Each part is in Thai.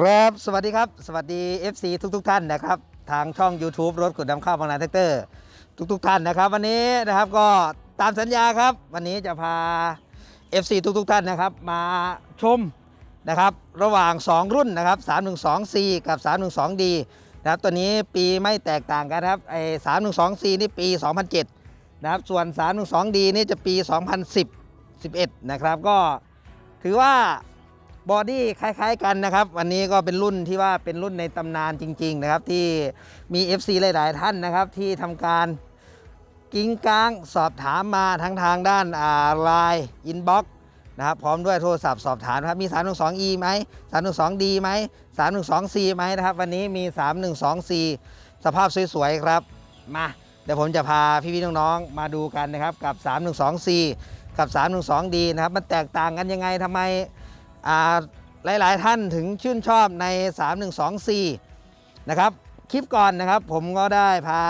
ครับสวัสดีครับ สวัสดี FC ทุกทท่านนะครับ ทางช่อง YouTube รถขุดนำข้าวบางนาแท็กเตอร์ ทุกๆท่านนะครับ วันนี้นะครับก็ตามสัญญาครับ วันนี้จะพา FC ทุกๆท่านนะครับ มาชมนะครับ ระหว่าง 2 รุ่นนะครับ 312C กับ 312D นะครับตัวนี้ปีไม่แตกต่างกันครับไอ้ 312C นี่ปี 2007 นะครับ ส่วน 312D นี่จะปี 2010 11 นะครับ ก็ถือว่า บอดี้คล้าย ๆ กันนะครับ วันนี้ก็เป็นรุ่นที่ว่าเป็นรุ่นในตำนานจริง ๆ นะครับ ที่มี FC หลาย ๆ ท่านนะครับ ที่ทำการกิ้งก้างสอบถามมาทั้งทางด้านไลน์อินบ็อกนะครับพร้อมด้วยโทรศัพท์สอบถามครับมี 312E ไหม 312D ไหม 312C ไหมนะครับ วันนี้มี 312C สภาพสวย ๆ ครับ มาเดี๋ยวผมจะพาพี่ๆน้องๆมาดูกันนะครับกับ 312C กับ 312D นะครับมันแตกต่างกันยังไงทำไม หลายๆท่านถึงชื่นชอบใน 312C นะครับ คลิปก่อนนะครับผมก็ได้พา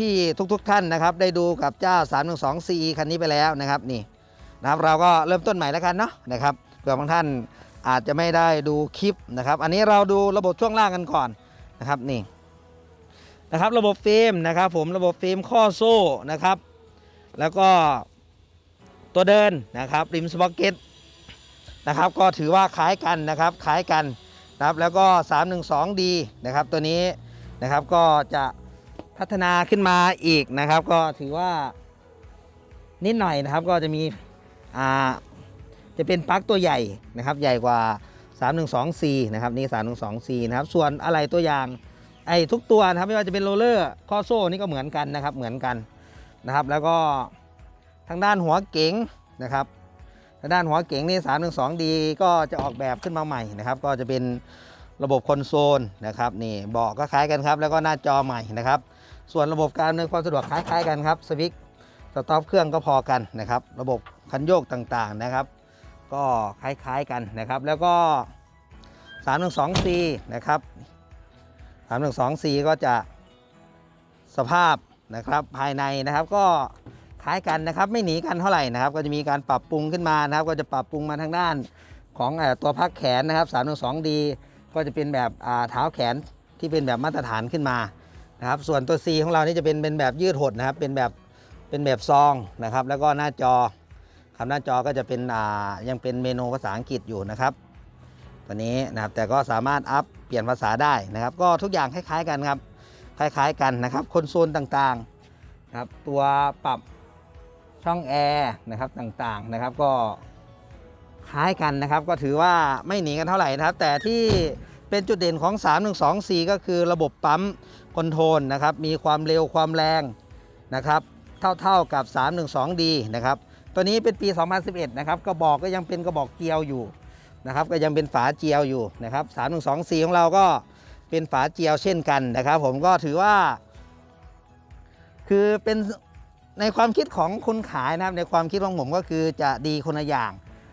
พี่ๆทุก ๆ ท่านนะครับ ได้ดูกับเจ้า 312C คันนี้ไปแล้วนะครับนี่นะครับเราก็เริ่มต้นใหม่แล้วกันเนาะนะครับเผื่อบางท่านอาจจะไม่ได้ดูคลิปนะครับ อันนี้เราดูระบบช่วงล่างกันก่อนนะครับนี่นะครับระบบฟิล์มนะครับผมระบบฟิล์มข้อโซ่นะครับ แล้วก็ตัวเดินนะครับริมสป็อกเก็ต นะครับ ก็ถือว่าคล้ายกันนะครับคล้ายกันนะครับแล้วก็ 312D นะครับตัวนี้นะครับก็จะพัฒนาขึ้นมาอีกนะครับ ก็ถือว่านิดหน่อยนะครับก็จะมีอ่าจะเป็นปลั๊กตัวใหญ่นะครับ ใหญ่กว่า 312C นะครับนี่ 312C นะครับส่วนอะไรตัวอย่างไอ้ทุกตัวนะครับไม่ว่าจะเป็นโรลเลอร์ข้อโซ่นี่ก็เหมือนกันนะครับเหมือนกันนะครับ แล้วก็ทางด้านหัวเก๋งนะครับ ทางด้านหัวเก๋งนี่3 1 2ดีก็จะออกแบบขึ้นมาใหม่นะครับ ก็จะเป็นระบบคอนโซลนะครับนี่เบาะก็คล้ายกันครับ แล้วก็หน้าจอใหม่นะครับ ส่วนระบบการอำนวยความสะดวกคล้ายๆกันครับสวิตช์สต็อปเครื่องก็พอกันนะครับ ระบบคันโยกต่างๆนะครับ ก็คล้ายๆกันนะครับ แล้วก็ 312C นะครับ 312C ก็จะสภาพนะครับภายในนะครับก็ คล้ายกันนะครับไม่หนีกันเท่าไหร่นะครับ ก็จะมีการปรับปรุงขึ้นมานะครับ ก็จะปรับปรุงมาทางด้านของตัวพักแขนนะครับ3 2 2 d ก็จะเป็นแบบเท้าแขนที่เป็นแบบมาตรฐานขึ้นมานะครับส่วนตัว C ของเรานี่จะเป็นเป็นแบบยืดหดนะครับ เป็นแบบเป็นแบบซองนะครับ แล้วก็หน้าจอคำหน้าจอก็จะเป็นยังเป็นเมนูภาษาอังกฤษอยู่นะครับตัวนี้นะครับแต่ก็สามารถอัพเปลี่ยนภาษาได้นะครับ ก็ทุกอย่างคล้ายๆกันครับคล้ายๆกันนะครับคอนโซลต่างๆนะครับตัวปรับ ช่องแอร์นะครับต่างๆนะครับก็คล้ายกันนะครับ ก็ถือว่าไม่หนีกันเท่าไหร่นะครับ แต่ที่เป็นจุดเด่นของ 312C ก็คือระบบปั๊มคอนโทรลนะครับ มีความเร็วความแรงนะครับ เท่าๆกับ 312D นะครับ ตัวนี้เป็นปี 2011 นะครับ กระบอกก็ยังเป็นกระบอกเจียวอยู่นะครับ ก็ยังเป็นฝาเจียวอยู่นะครับ 312C ของเราก็เป็นฝาเจียวเช่นกันนะครับ ผมก็ถือว่า คือเป็น ในความคิดของคนขายนะครับในความคิดของผมก็คือจะดีคนละอย่าง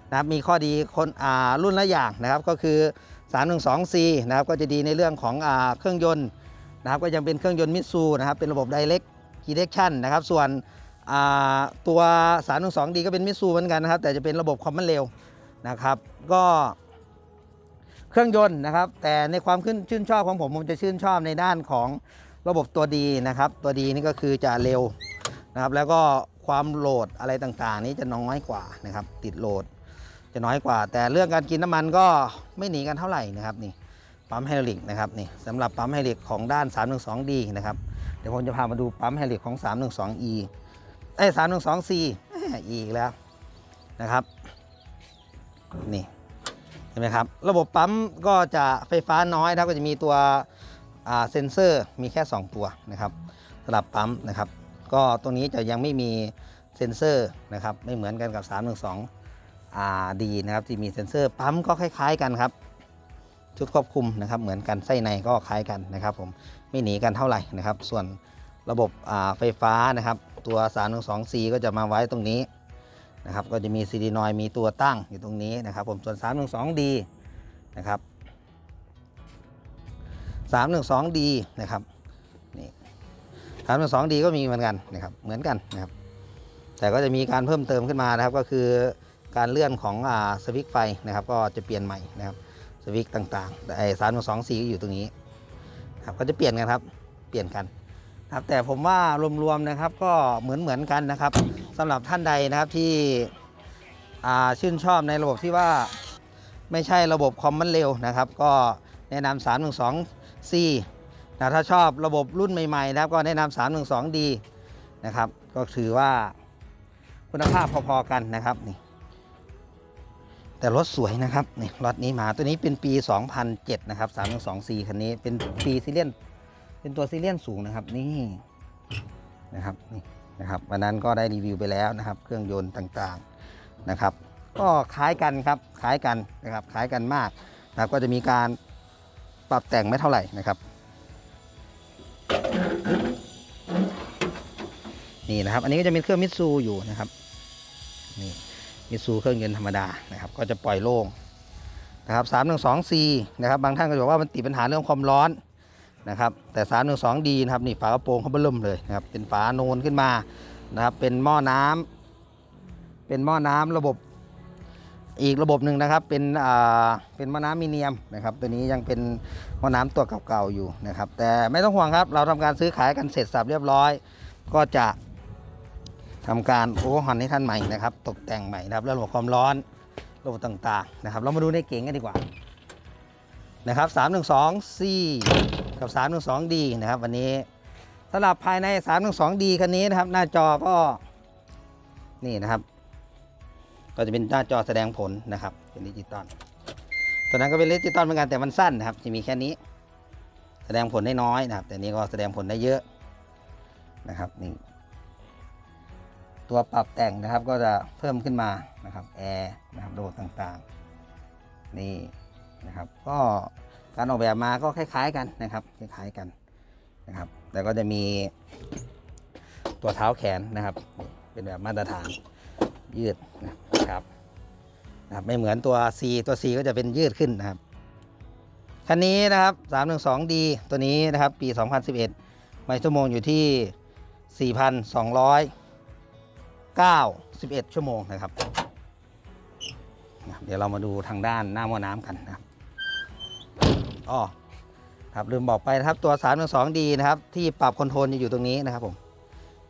นะครับมีข้อดีคนอ่ารุ่นละอย่างนะครับก็คือ 312C นะครับก็จะดีในเรื่องของอ่าเครื่องยนต์นะครับก็ยังเป็นเครื่องยนต์มิตซูนะครับเป็นระบบ Direct Injection นะครับส่วนอ่าตัว 312D ก็เป็นมิตซูเหมือนกันนะครับแต่จะเป็นระบบความมันเร็วนะครับก็เครื่องยนต์นะครับแต่ในความขึ้นชื่นชอบของผมผมจะชื่นชอบในด้านของระบบตัวดีนะครับตัวดีนี่ก็คือจะเร็ว นะครับ แล้วก็ความโหลดอะไรต่างๆ นี้จะน้อยกว่านะครับ ติดโหลดจะน้อยกว่า แต่เรื่องการกินน้ำมันก็ไม่หนีกันเท่าไหร่นะครับนี่ปั๊มไฮดรอลิกนะครับนี่สำหรับปั๊มไฮดรอลิกของด้าน 312D นะครับเดี๋ยวผมจะพามาดูปั๊มไฮดรอลิกของ 312E เอ้ 312C แหม่อีกแล้วนะครับนี่เห็นไหมครับ ระบบปั๊มก็จะไฟฟ้าน้อยนะครับก็จะมีตัวเซ็นเซอร์มีแค่ 2 ตัวนะครับสำหรับปั๊มนะครับ ก็ตรงนี้จะยังไม่มีเซ็นเซอร์นะครับไม่เหมือนกันกับ 312 RD นะครับที่มีเซ็นเซอร์ปั๊มก็คล้าย ๆ กันครับชุดควบคุมนะครับเหมือนกันไส้ในก็คล้ายกันนะครับ ผมไม่หนีกันเท่าไหร่นะครับ ส่วนระบบไฟฟ้านะครับ ตัว 312C ก็จะมาไว้ตรงนี้นะครับ ก็จะมีซีดีนอยมีตัวตั้งอยู่ตรงนี้นะครับ ผมส่วน 312D นะครับ 312D นะครับ สามสองดีก็มีเหมือนกันนะครับเหมือนกันนะครับ แต่ก็จะมีการเพิ่มเติมขึ้นมานะครับ ก็คือการเลื่อนของอ่าสวิตช์ไฟนะครับ ก็จะเปลี่ยนใหม่นะครับสวิตช์ต่างๆ แต่ไอ้สามสองสี่ก็อยู่ตรงนี้ครับก็จะเปลี่ยนกันครับ เปลี่ยนกันครับแต่ผมว่ารวมๆนะครับก็เหมือนเหมือนๆกันนะครับสำหรับท่านใดนะครับที่อ่าชื่นชอบในระบบที่ว่าไม่ใช่ระบบคอมมันเร็วนะครับ ก็แนะนำ3 1 2 C นะถ้าชอบระบบรุ่นใหม่ๆนะครับก็แนะนำ3 1 2 D นะครับ ก็ถือว่าคุณภาพพอๆกันนะครับนี่แต่รถสวยนะครับนี่รถนี้มาตัวนี้เป็นปี 2007 นะครับ312 4คันนี้เป็นปีซีเรียนเป็นตัวซีเรียนสูงนะครับนี่นะครับนี่นะครับวันนั้นก็ได้รีวิวไปแล้วนะครับ เครื่องยนต์ต่างๆนะครับ ก็คล้ายกันครับคล้ายกันนะครับคล้ายกันมากนะครับก็จะมีการปรับแต่งไม่เท่าไหร่นะครับ นี่นะครับ อันนี้ก็จะเป็นเครื่องมิตซูอยู่นะครับนี่มิตซูเครื่องยนต์ธรรมดานะครับ ก็จะปล่อยโล่งนะครับ312 C นะครับ บางท่านก็บอกว่ามันติดปัญหาเรื่องความร้อนนะครับ แต่312 D นะครับนี่ฝากระโปรงเขาเบิ่มเลยนะครับ เป็นฝาโนนขึ้นมานะครับ เป็นหม้อน้ำเป็นหม้อน้ำระบบอีกระบบหนึ่งนะครับ เป็นอ่าเป็นหม้อน้ำมีเนียมนะครับ ตัวนี้ยังเป็นหม้อน้ำตัวเก่าๆอยู่นะครับ แต่ไม่ต้องห่วงครับ เราทำการซื้อขายกันเสร็จสับเรียบร้อย ก็จะ ทำการโอเวอร์ฮอนให้ท่านใหม่นะครับ ตกแต่งใหม่นะครับแล้วระบบความร้อนระบบต่างๆนะครับ เรามาดูในเก๋งกันดีกว่านะครับ 312 C กับ 312 D นะครับ วันนี้สำหรับภายใน 312 D คันนี้นะครับ หน้าจอก็นี่นะครับ ก็จะเป็นหน้าจอแสดงผลนะครับเป็นดิจิตอลตัวนั้นก็เป็นดิจิตอลเหมือนกันแต่มันสั้นนะครับ จะมีแค่นี้ แสดงผลได้น้อยนะครับ แต่นี้ก็แสดงผลได้เยอะนะครับนี่ ตัวปรับแต่งนะครับก็จะเพิ่มขึ้นมานะครับแอร์นะครับโดดต่างๆนี่นะครับก็การออกแบบมาก็คล้าย ๆกันนะครับคล้ายๆกันนะครับ แต่ก็จะมีตัวเท้าแขนนะครับเป็นแบบมาตรฐานยืดนะครับนะครับไม่เหมือนตัว C ตัว C ก็จะเป็นยืดขึ้นนะครับคันนี้นะครับ 312D ตัวนี้นะครับปี 2011 ไมล์ชั่วโมงอยู่ที่ 4,200 9 11 ชั่วโมงนะครับ เดี๋ยวเรามาดูทางด้านหน้าหม้อน้ำกันนะครับอ๋อครับลืมบอกไปนะครับตัว3 2 2 d นะครับที่ปรับคอนโทรลจะอยู่ตรงนี้นะครับผม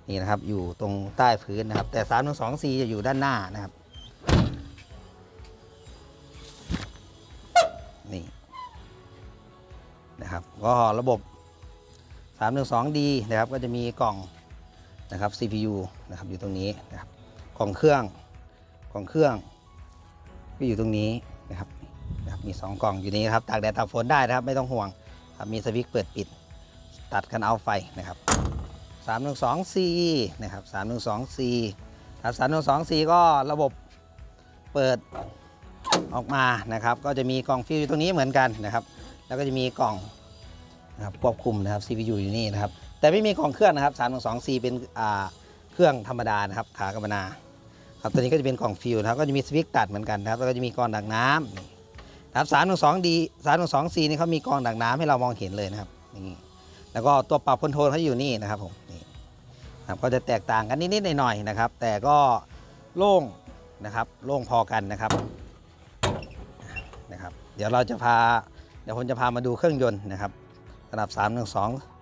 นี่นะครับอยู่ตรงใต้พื้นนะครับ แต่3 2 2 c จะอยู่ด้านหน้านะครับนี่นะครับก็ระบบ 312D นะครับก็จะมีกล่อง นะครับ CPU นะครับอยู่ตรงนี้นะครับกล่องเครื่องกล่องเครื่องก็อยู่ตรงนี้นะครับนะครับมี 2 กล่องอยู่นี้ครับตากแดดตากฝนได้นะครับไม่ต้องห่วงครับมีสวิตช์เปิดปิด ตัดกันเอาไฟนะครับ 312C นะครับ 312C ถ้า 312C ก็ระบบเปิดออกมานะครับ ก็จะมีกล่องฟิวอยู่ตรงนี้เหมือนกันนะครับ แล้วก็จะมีกล่องนะครับควบคุมนะครับ CPU อยู่นี่นะครับ แต่ไม่มีของเครื่องนะครับ3 2 4เป็นเครื่องธรรมดานะครับขากำมะนาครับตัวนี้ก็จะเป็นกล่องฟิวนะครับก็จะมีสวิตช์ตัดเหมือนกันนะครับแล้วก็จะมีกรองดักน้ำนะครับ3 2 D 3 2 4นี่เขามีกรองดักน้ำให้เรามองเห็นเลยนะครับนี่แล้วก็ตัวปรับคอนโทรลเขาอยู่นี่นะครับผมนี่นะครับก็จะแตกต่างกันนิดๆหน่อยๆนะครับ แต่ก็โล่งนะครับโล่งพอกันนะครับนะครับ เดี๋ยวเราจะพาเดี๋ยวผมจะพามาดูเครื่องยนต์นะครับสำหรับ312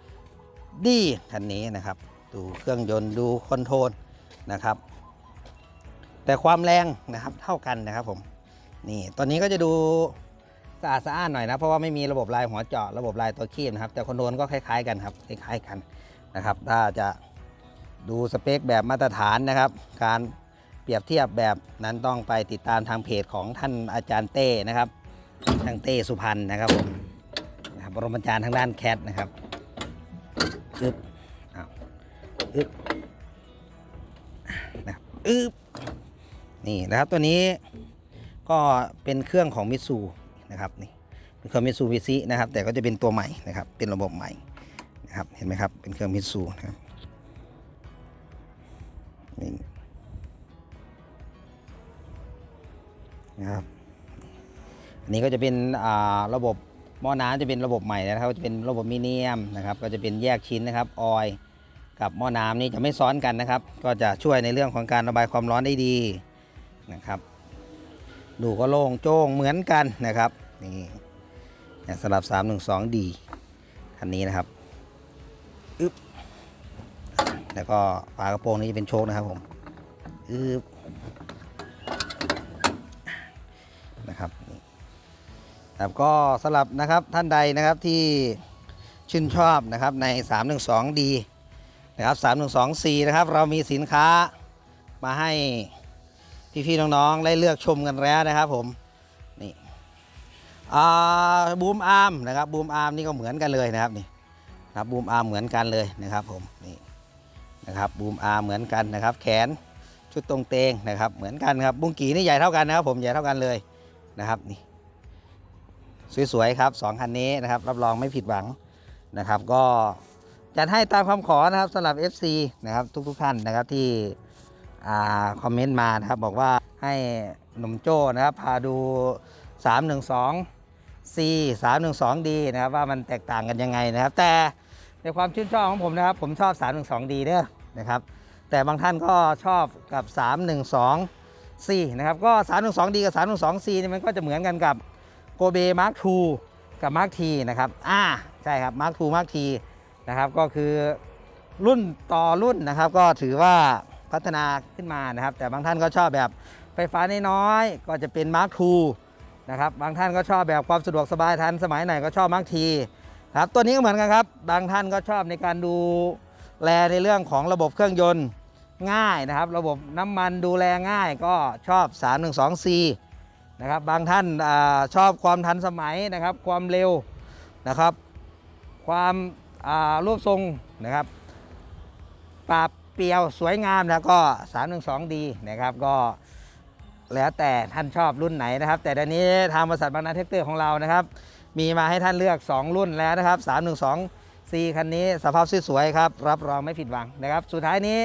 ดีคันนี้นะครับ ดูเครื่องยนต์ดูคอนโทรลนะครับ แต่ความแรงนะครับเท่ากันนะครับผมนี่ตอนนี้ก็จะดูสะอาดสะอ้านหน่อยนะเพราะว่าไม่มีระบบลายหัวเจาะระบบลายตัวคีบนะครับ แต่คอนโทรลก็คล้ายๆกันครับคล้ายๆกันนะครับ ถ้าจะดูสเปคแบบมาตรฐานนะครับ การเปรียบเทียบแบบนั้นต้องไปติดตามทางเพจของท่านอาจารย์เต้นะครับทางเต้สุพรรณนะครับผมนะครับบรมอาจารย์ทางด้านแคทนะครับ อึบอ้าวอึบนะครับอึบนี่นะครับตัวนี้ก็เป็นเครื่องของมิตซูนะครับนี่เป็นเครื่องมิตซูบิซินะครับ แต่ก็จะเป็นตัวใหม่นะครับ เป็นระบบใหม่นะครับเห็นไหมครับเป็นเครื่องมิตซูนะครับนี่นะครับอันนี้ก็จะเป็นอ่าระบบ หม้อน้ำจะเป็นระบบใหม่นะครับจะเป็นระบบมิเนียมนะครับ ก็จะเป็นแยกชิ้นนะครับออยกับหม้อน้ำนี่จะไม่ซ้อนกันนะครับ ก็จะช่วยในเรื่องของการระบายความร้อนได้ดีนะครับ ดูก็โล่งโจ้งเหมือนกันนะครับนี่สำหรับ 312D คันนี้นะครับอึ๊บแล้วก็ฝากระโปรงนี้จะเป็นโชคนะครับผมอึ๊บ ครับก็สำหรับนะครับท่านใดนะครับที่ชื่นชอบนะครับใน 312D นะครับ 312C นะครับเรามีสินค้ามาให้พี่ๆน้องๆ ได้เลือกชมกันแล้วนะครับผมนี่อาบูมอาร์มนะครับบูมอาร์มนี่ก็เหมือนกันเลยนะครับนี่ครับบูมอาร์มเหมือนกันเลยนะครับผมนี่นะครับบูมอาร์มเหมือนกันนะครับ แขนชุดตรงเตงนะครับเหมือนกันครับบุ้งกีนี่ใหญ่เท่ากันนะครับผมใหญ่เท่ากันเลยนะครับนี่ สวยๆครับสองคันนี้นะครับรับรองไม่ผิดหวังนะครับ ก็จัดให้ตามคำขอนะครับสำหรับ FC นะครับทุกๆท่านนะครับที่คอมเมนต์มานะครับบอกว่าให้หนุ่มโจ้นะครับพาดู 312 C 312 D นะครับว่ามันแตกต่างกันยังไงนะครับ แต่ในความชื่นชอบของผมนะครับ ผมชอบ 312 D เด้อนะครับ แต่บางท่านก็ชอบกับ 312 C นะครับก็ 312 D กับ 312 C นี่มันก็จะเหมือนกันกับ โกเบ Mark II กับ Mark T นะครับอ่าใช่ครับ Mark II Mark T นะครับก็คือรุ่นต่อรุ่นนะครับ ก็ถือว่าพัฒนาขึ้นมานะครับ แต่บางท่านก็ชอบแบบไฟฟ้าน้อยๆก็จะเป็น Mark II นะครับบางท่านก็ชอบแบบความสะดวกสบายทันสมัยไหนก็ชอบมากทีครับตัวนี้ก็เหมือนกันครับ บางท่านก็ชอบในการดูแลในเรื่องของระบบเครื่องยนต์ง่ายนะครับ ระบบน้ำมันดูแลง่ายก็ชอบ 312C นะครับบางท่านอชอบความทันสมัยนะครับ ความเร็วนะครับ ความรูปทรงนะครับปราบเปียวสวยงามแล้วก็ 312D นะครับก็แล้วแต่ท่านชอบรุ่นไหนนะครับ แต่เดี๋ยวนี้ทางบริษัทบางนาเทคเตอร์ของเรานะครับ มีมาให้ท่านเลือก 2 รุ่นแล้วนะครับ 312 C คันนี้สภาพสวยๆครับ รับรองไม่ผิดหวังนะครับ สุดท้ายนี้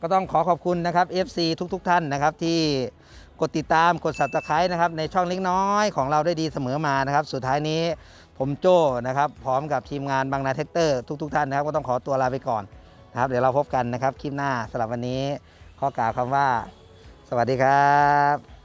ก็ต้องขอขอบคุณนะครับ FC ทุกๆ ท่านนะครับที่ กดติดตามกด subscribe นะครับในช่องเล็กน้อยของเราได้ดีเสมอมานะครับ สุดท้ายนี้ผมโจ้นะครับพร้อมกับทีมงานบางนาเทคเตอร์ทุก ๆ ท่านนะครับ ก็ต้องขอตัวลาไปก่อนนะครับ เดี๋ยวเราพบกันนะครับคลิปหน้าสำหรับวันนี้ขอกล่าวคำว่า สวัสดีครับ